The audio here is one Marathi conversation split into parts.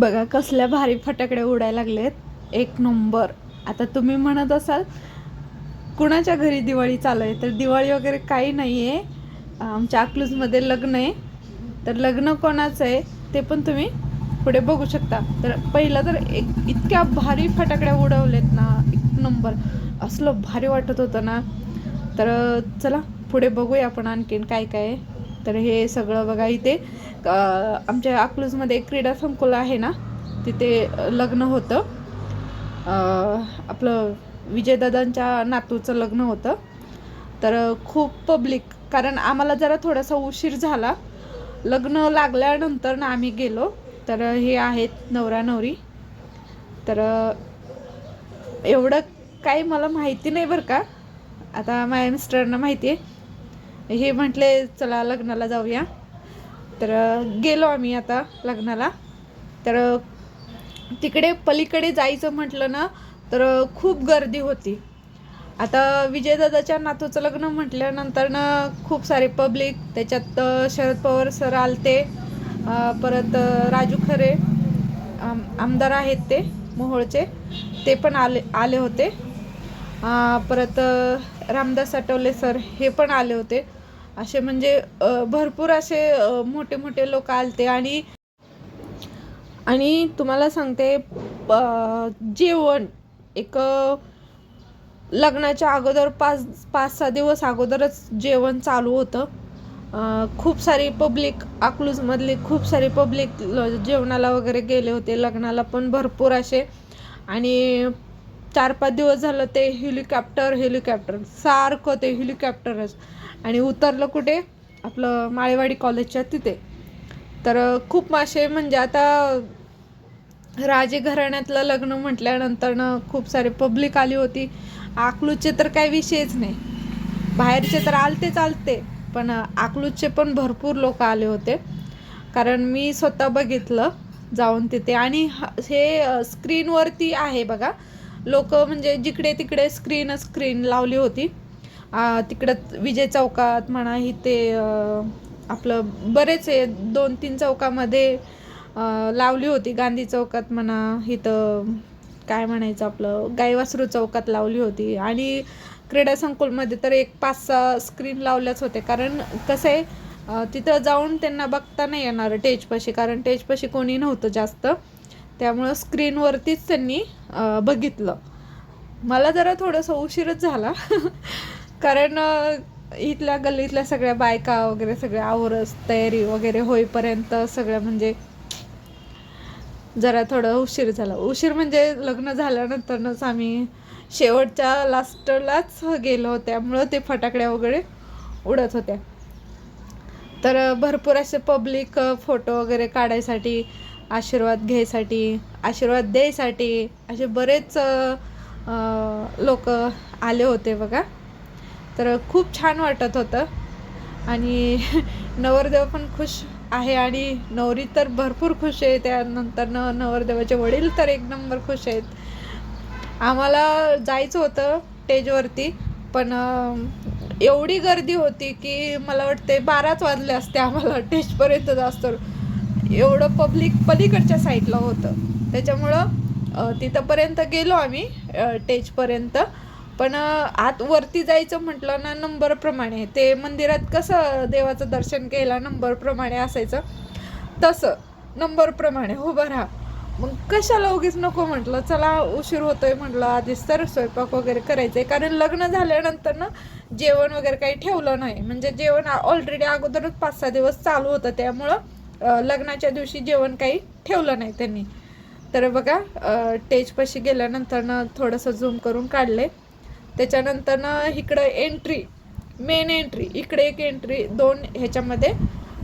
बघा कसल्या भारी फटाकडे उडायला लागलेत. एक नंबर. आता तुम्ही म्हणत असाल कुणाच्या घरी दिवाळी चालू आहे? तर दिवाळी वगैरे काही नाही आहे आमच्या अकलूजमध्ये लग्न आहे. तर लग्न कोणाचं आहे ते पण तुम्ही पुढे बघू शकता. तर पहिलं तर एक इतक्या भारी फटाकड्या उडवलेत ना एक नंबर. असलं भारी वाटत होतं ना. तर चला पुढे बघूया आपण आणखीन काय काय तर हे सगळं बघा इथे. आमच्या अकलूजमध्ये एक क्रीडा संकुल आहे ना तिथे लग्न होतं. आपलं विजयदादांच्या नातूचं लग्न होतं. तर खूप पब्लिक कारण आम्हाला जरा थोडासा उशीर झाला. लग्न लागल्यानंतर ना आम्ही गेलो. तर हे आहेत नवरा नवरी. तर एवढं काही मला माहिती नाही बरं का. आता माझ्या मिस्टरांना माहिती आहे. हे म्हटले चला लग्नाला जाऊया. तर गेलो आम्ही आता लग्नाला. तर तिकडे पलीकडे जायचं म्हटलं ना तर खूप गर्दी होती. आता विजयदादाच्या नातूचं लग्न म्हटल्यानंतर ना खूप सारे पब्लिक त्याच्यात शरद पवार सर आलते. परत राजू खरे आम आमदार आहेत ते मोहोळचे. ते पण आले आले होते. परत रामदास आठवले सर हे पण आले होते. असे म्हणजे भरपूर असे मोठे मोठे लोक आलते आणि आणि तुम्हाला सांगते प- जेवण एक लग्नाच्या अगोदर पाच पाच सहा दिवस अगोदरच जेवण चालू होतं. खूप सारी पब्लिक अकलूजमधली खूप सारी पब्लिक जेवणाला वगैरे गेले होते लग्नाला पण भरपूर असे. आणि चार पाच दिवस झालं ते हेलिकॉप्टर हेलिकॉप्टर. सारखं ते हेलिकॉप्टरच. आणि उतरलं कुठे? आपलं माळेवाडी कॉलेजच्या तिथे. तर खूप मासे म्हणजे आता राजे घराण्यातलं लग्न म्हटल्यानंतर ना खूप सारे पब्लिक आली होती. अकलूजचे तर काही विषयच नाही. बाहेरचे तर आलते चालते पण आकलूजचे पण भरपूर लोक आले होते. कारण मी स्वतः बघितलं जाऊन तिथे. आणि ह- हे स्क्रीनवरती आहे बघा. लोक म्हणजे जिकडे तिकडे स्क्रीन स्क्रीन लावली होती. तिकडं विजय चौकात म्हणा इथे आपलं बरेच आहे दोन तीन चौकामध्ये लावली होती. गांधी चौकात म्हणा इथं काय म्हणायचं आपलं गायवासरू चौकात लावली होती. आणि क्रीडा संकुलमध्ये तर एक पाच सहा स्क्रीन लावल्याच होते कारण कसं आहे तिथं जाऊन त्यांना बघता नाही येणार टेजपाशी कारण टेजपाशी कोणी नव्हतं जास्त. त्यामुळं स्क्रीनवरतीच त्यांनी बघितलं. मला जरा थोडंसं उशीरच झाला. कारण इथल्या गल्लीतल्या सगळ्या बायका वगैरे सगळ्या आवरस तयारी वगैरे होईपर्यंत सगळ्या म्हणजे जरा थोडं उशीर झाला. उशीर म्हणजे लग्न झाल्यानंतरच आम्ही शेवटच्या लास्टलाच गेलो त्यामुळं ते फटाकड्या वगैरे उडत होत्या. तर भरपूर असे पब्लिक फोटो वगैरे काढायसाठी आशीर्वाद घ्यायसाठी आशीर्वाद द्यायसाठी असे बरेच लोक आले होते बघा. तर खूप छान वाटत होतं. आणि नवरदेव पण खुश आहे आणि नवरी तर भरपूर खुश आहे. त्यानंतर न नवरदेवाचे वडील तर एक नंबर खुश आहेत. आम्हाला जायचं होतं स्टेजवरती पण एवढी गर्दी होती की मला वाटते बाराच वाजले असते आम्हाला स्टेजपर्यंत जास्त. एवढं पब्लिक पलीकडच्या साईडला होतं. त्याच्यामुळं तिथंपर्यंत गेलो आम्ही टेजपर्यंत पण आत वरती जायचं म्हटलं ना नंबरप्रमाणे ते मंदिरात कसं देवाचं दर्शन केलं नंबरप्रमाणे असायचं तसं नंबरप्रमाणे उभं राहा. मग कशाला उगीच नको म्हटलं चला उशीर होतोय म्हटलं आधीच तर स्वयंपाक वगैरे करायचंय. कारण लग्न झाल्यानंतर ना जेवण वगैरे काही ठेवलं नाही. म्हणजे जेवण ऑलरेडी अगोदरच पाच सहा दिवस चालू होतं. त्यामुळं लग्नाच्या दिवशी जेवण काही ठेवलं नाही त्यांनी. तर बघा टेजपाशी गेल्यानंतरनं थोडंसं झूम करून काढले. त्याच्यानंतरनं इकडं एंट्री मेन एंट्री इकडे एक एंट्री दोन ह्याच्यामध्ये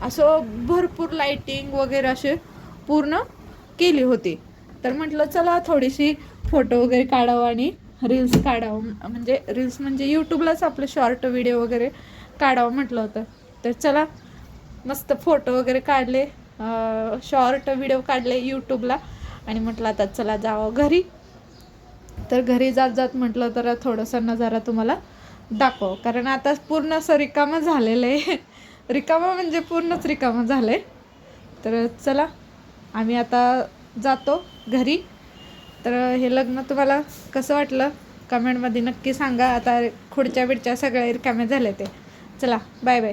असं भरपूर लाईटिंग वगैरे असे पूर्ण केली होती. तर म्हटलं चला थोडीशी फोटो वगैरे काढावं आणि रील्स काढावं. म्हणजे रील्स म्हणजे यूट्यूबलाच आपलं शॉर्ट व्हिडिओ वगैरे काढावं म्हटलं होतं. तर चला मस्त फोटो वगैरे काढले शॉर्ट व्हिडिओ काढले यूट्यूबला आणि म्हटलं आता चला जावं घरी. तर घरी जात जात म्हटलं तर थोडंसं नजारा तुम्हाला दाखव. कारण आता पूर्ण असं रिकामं झालेलं आहे. रिकामं म्हणजे पूर्णच रिकामं झालं आहे तर चला आम्ही आता जातो घरी. तर हे लग्न तुम्हाला कसं वाटलं? कमेंटमध्ये नक्की सांगा. आता खुडच्या बिडच्या सगळ्या रिकाम्या झाल्या ते. चला बाय बाय